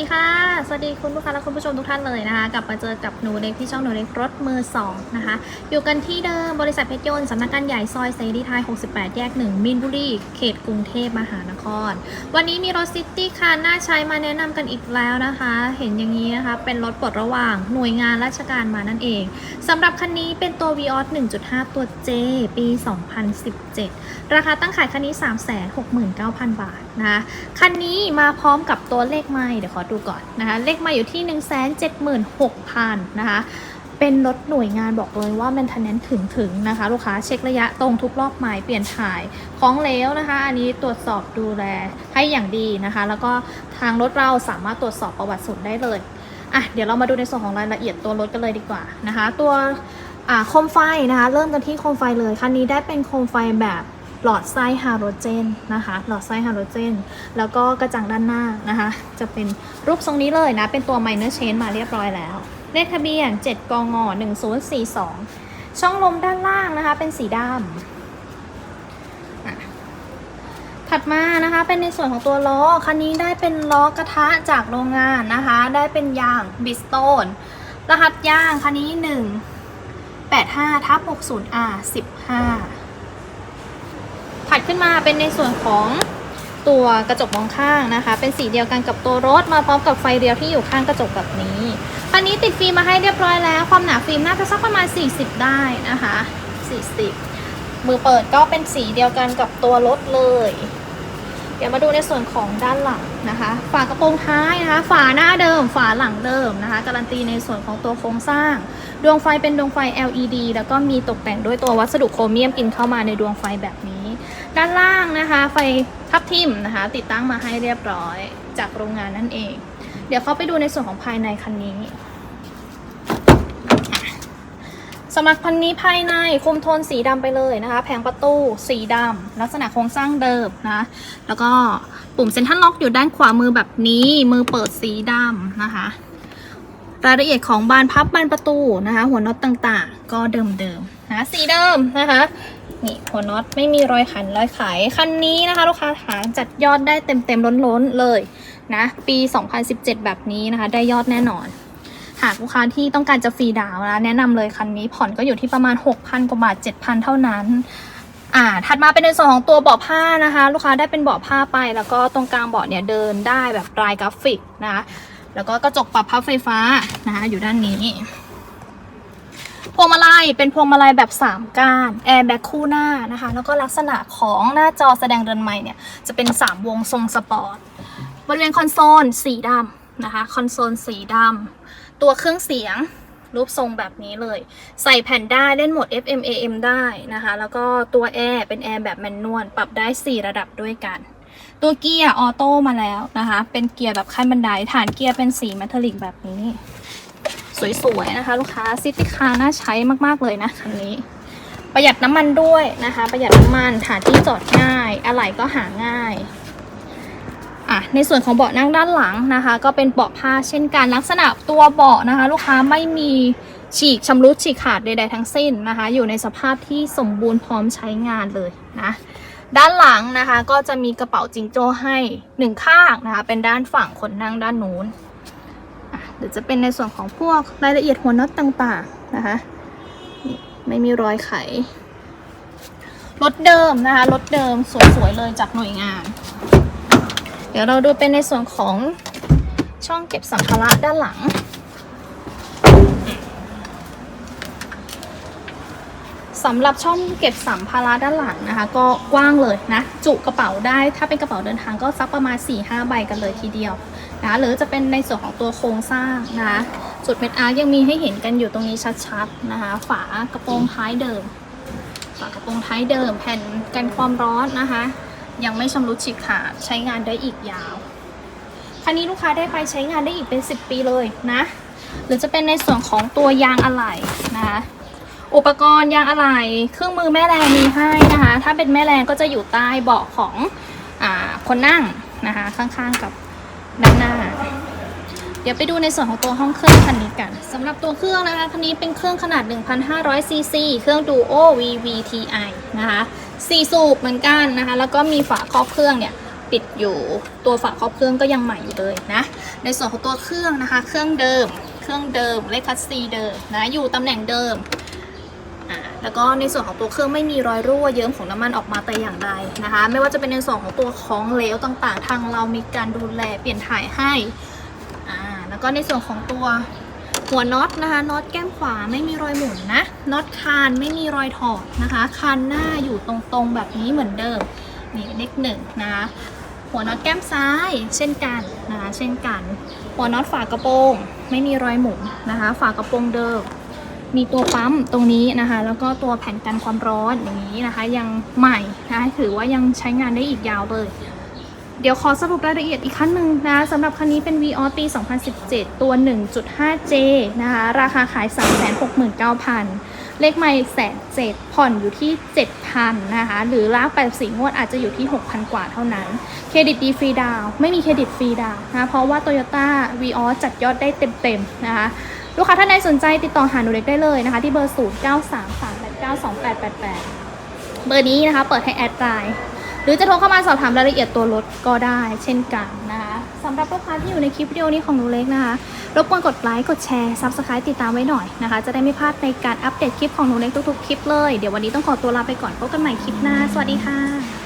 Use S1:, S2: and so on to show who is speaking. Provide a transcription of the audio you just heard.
S1: ดีค่ะ สวัสดีคุณลูกค้าและคุณผู้ชมทุกท่านเลยนะคะกลับมาเจอกับหนูเล็กที่ช่องหนูเล็กรถมือ2นะคะอยู่กันที่เดิมบริษัทเพชรยนต์สำนักงานใหญ่ซอยเสรีไทย 68 แยก 1 มินบุรี เขตกรุงเทพมหานคร วันนี้มีรถซิตี้คาร์น่าใช้มาแนะนำกันอีกแล้วนะคะ เห็นอย่างนี้นะคะเป็นรถปลดระหว่างหน่วยงานราชการมานั่นเองสำหรับคันนี้เป็นตัว v ีออส1.5 ตัว J ปี 2017 ราคาตั้งขายคันนี้ 369,000 บาทนะคะคันนี้มาพร้อมกับตัวเลขไม่เดี๋ยวขอดูก่อนนะคะเลขม่อยู่ที่ 176,000นะคะเป็นรถหน่วยงานบอกเลยว่า maintenance ถึงถึงนะคะ ลูกค้าเช็คระยะตรงทุกรอบใหม่เปลี่ยนถ่ายของเหลวนะคะ อันนี้ตรวจสอบดูแลให้อย่างดีนะคะ แล้วก็ทางรถเราสามารถตรวจสอบประวัติสุดได้เลยอะเดี๋ยวเรามาดูในส่วนของรายละเอียดตัวรถกันเลยดีกว่านะคะ ตัวอ่าโคมไฟนะคะ เริ่มกันที่โคมไฟเลยคันนี้ได้เป็นโคมไฟแบบ หลอดไส้ฮาโลเจนนะคะ หลอดไส้ฮาโลเจน แล้วก็กระจังด้านหน้านะคะ จะเป็นรูปทรงนี้เลยนะ เป็นตัว minor chain มาเรียบร้อยแล้ว เลขทะเบียน 7 กง1042 ช่องลมด้านล่างนะคะ เป็นสีดำถัดมานะคะ เป็นในส่วนของตัวล้อ คันนี้ได้เป็นล้อกระทะจากโรงงานนะคะ ได้เป็นยางบิสโตน รหัสยางคันนี้ 1 85ทับ 60 R 15 ถัดขึ้นมาเป็นในส่วนของตัวกระจกมองข้างนะคะ เป็นสีเดียวกันกับตัวรถ มาพร้อมกับไฟเรียวที่อยู่ข้างกระจกแบบนี้คันนี้ติดฟิล์มมาให้เรียบร้อยแล้ว ความหนาฟิล์มน่าจะสักประมาณ 40 ได้นะคะ 40 มือเปิดก็เป็นสีเดียวกันกับตัวรถเลย เดี๋ยวมาดูในส่วนของด้านหลังนะคะ ฝากระโปรงท้ายนะคะ ฝาหน้าเดิม ฝาหลังเดิมนะคะ การันตีในส่วนของตัวโครงสร้าง ดวงไฟเป็นดวงไฟ LED แล้วก็มีตกแต่งด้วยตัววัสดุโครเมียมกินเข้ามาในดวงไฟแบบนี้ ด้านล่างนะคะ ไฟทับทิมนะคะ ติดตั้งมาให้เรียบร้อยจากโรงงานนั่นเอง เดี๋ยวเข้าไปดูในส่วนของภายในคันนี้สำหรับคันนี้ภายในคุมโทนสีดำไปเลยนะคะ แผงประตูสีดำลักษณะโครงสร้างเดิมนะ แล้วก็ปุ่มเซ็นทรัลล็อกอยู่ด้านขวามือแบบนี้ มือเปิดสีดำนะคะ รายละเอียดของบานพับบานประตูนะคะ หัวน็อตต่างๆ ก็เดิมๆนะสีเดิมนะคะ นี่หัวน็อตไม่มีรอยขันรอยไขคันนี้นะคะ ลูกค้าหาจัดยอดได้เต็มๆล้นๆเลยนะ ปี 2017 แบบนี้นะคะ ได้ยอดแน่นอน หากลูกค้าที่ต้องการจะฟรีดาวน์นะ แนะนำเลยคันนี้ผ่อนก็อยู่ที่ประมาณ 6,000 กว่าบาท 7,000 เท่านั้นอ่าถัดมาเป็นในส่วนของตัวเบาะผ้านะคะ ลูกค้าได้เป็นเบาะผ้าไป แล้วก็ตรงกลางเบาะเนี่ยเดินได้แบบลายกราฟิกนะแล้วก็กระจกปรับพับไฟฟ้านะคะอยู่ด้านนี้ วงมาลัยเป็นพวงมาลัยแบบ 3 ก้านแอร์แบ็คคู่หน้านะคะ แล้วก็ลักษณะของหน้าจอแสดงเรือนใหม่เนี่ย จะเป็น 3 วงทรงสปอร์ตบริเวณคอนโซลสีดำนะคะ คอนโซลสีดำตัวเครื่องเสียงรูปทรงแบบนี้เลย ใส่แผ่นได้เล่นโหมด FM AM ได้นะคะ แล้วก็ตัวแอร์เป็นแอร์แบบแมนนวลปรับได้ 4 ระดับด้วยกัน ตัวเกียร์ออโต้มาแล้วนะคะ เป็นเกียร์แบบขั้นบันไดฐานเกียร์เป็นสีเมทัลลิกแบบนี้ สวยๆนะคะ ลูกค้าซิตี้คาร์น่าใช้มากๆเลยนะคันนี้ ประหยัดน้ำมันด้วยนะคะ ประหยัดน้ำมันหาที่จอดง่าย อะไหล่ก็หาง่ายอะในส่วนของเบาะนั่งด้านหลังนะคะ ก็เป็นเบาะผ้าเช่นกันลักษณะตัวเบาะนะคะ ลูกค้าไม่มีฉีกชำรุดฉีกขาดใดๆทั้งสิ้นนะคะ อยู่ในสภาพที่สมบูรณ์พร้อมใช้งานเลยนะด้านหลังนะคะก็จะมีกระเป๋าจิงโจ้ให้หนึ่งข้างนะคะ เป็นด้านฝั่งคนนั่งด้านนู้น เดี๋ยวจะเป็นในส่วนของพวกรายละเอียดหัวน็อตต่างๆนะคะนี่ไม่มีรอยไขรถเดิมนะคะรถเดิมสวยๆเลยจากหน่วยงาน เดี๋ยวเราดูเป็นในส่วนของช่องเก็บสัมภาระด้านหลัง สำหรับช่องเก็บสัมภาระด้านหลังนะคะ ก็กว้างเลยนะ จุกระเป๋าได้ถ้าเป็นกระเป๋าเดินทางก็สักประมาณ 4-5 ใบกันเลยทีเดียว นะหรือจะเป็นในส่วนของตัวโครงสร้างนะคะจุดเม็ดอาร์ยังมีให้เห็นกันอยู่ตรงนี้ชัดๆนะคะฝากระโปรงท้ายเดิม ฝากระโปรงท้ายเดิม แผ่นกันความร้อนนะคะ ยังไม่ชำรุดฉีกขาดใช้งานได้อีกยาวคันนี้ลูกค้าได้ไปใช้งานได้อีกเป็น 10 ปีเลยนะ หรือจะเป็นในส่วนของตัวยางอะไหล่นะคะอุปกรณ์ยางอะไหล่เครื่องมือแม่แรงมีให้นะคะ ถ้าเป็นแม่แรงก็จะอยู่ใต้เบาะของอคนนั่งนะคะข้างๆกับ ด้านหน้า เดี๋ยวไปดูในส่วนของตัวห้องเครื่องคันนี้กันสำหรับตัวเครื่องนะคะคันนี้เป็นเครื่องขนาด 1,500 ซีซีเครื่อง Duo VVTi นะคะ4สูบเหมือนกันนะคะแล้วก็มีฝาครอบเครื่องเนี่ยปิดอยู่ตัวฝาครอบเครื่องก็ยังใหม่อยู่เลยนะในส่วนของตัวเครื่องนะคะ เครื่องเดิม เครื่องเดิมเลขคัสซีเดิมนะอยู่ตำแหน่งเดิม แล้วก็ในส่วนของตัวเครื่องไม่มีรอยรั่วเยิ้มของน้ำมันออกมาแต่อย่างใดนะคะ ไม่ว่าจะเป็นในส่วนของตัวของเหลวต่างๆ ทางเรามีการดูแลเปลี่ยนถ่ายให้อ่าแล้วก็ในส่วนของตัวหัวน็อตนะคะน็อตแก้มขวาไม่มีรอยหมุนนะน็อตคานไม่มีรอยถอดนะคะคานหน้าอยู่ตรงๆแบบนี้เหมือนเดิมนี่เลขหนึ่งนะคะหัวน็อตแก้มซ้ายเช่นกันนะคะเช่นกัน หัวน็อตฝากระโปรงไม่มีรอยหมุนนะคะ ฝากระโปรงเดิม มีตัวปั๊มตรงนี้นะคะ แล้วก็ตัวแผ่นกันความร้อนอย่างนี้นะคะ ยังใหม่นะคะถือว่ายังใช้งานได้อีกยาวเลย เดี๋ยวขอสรุปรายละเอียดอีกครั้งหนึ่งนะสำหรับคันนี้เป็น v ีออปี 2017 ตัว 1.5J นะคะ ราคาขาย 369,000 เลขไม่แสนเจ็ดผ่อนอยู่ที่ 7,000นะคะ หรือลาก84งวดอาจจะอยู่ที่ 6,000 กว่าเท่านั้น เครดิตดีฟรีดาวไม่มีเครดิตฟรีดาวน์นะเพราะว่า Toyota v ีออจัดยอดได้เต็มๆนะคะ ลูกค้าท่านใดสนใจติดต่อหาหนูเล็กได้เลยนะคะ ที่เบอร์ 0 9 3 3 8 9 2 8 8 8 เบอร์นี้นะคะ เปิดให้แอดไลน์หรือจะโทรเข้ามาสอบถามรายละเอียดตัวรถก็ได้เช่นกันนะคะสำหรับลูกค้าที่อยู่ในคลิปวิดีโอนี้ของหนูเล็กนะคะรบกวนกดไลค์กดแชร์ Subscribe ติดตามไว้หน่อยนะคะ จะได้ไม่พลาดในการอัปเดตคลิปของหนูเล็กทุกๆคลิปเลยเดี๋ยววันนี้ต้องขอตัวลาไปก่อนพบกันใหม่คลิปหน้าสวัสดีค่ะ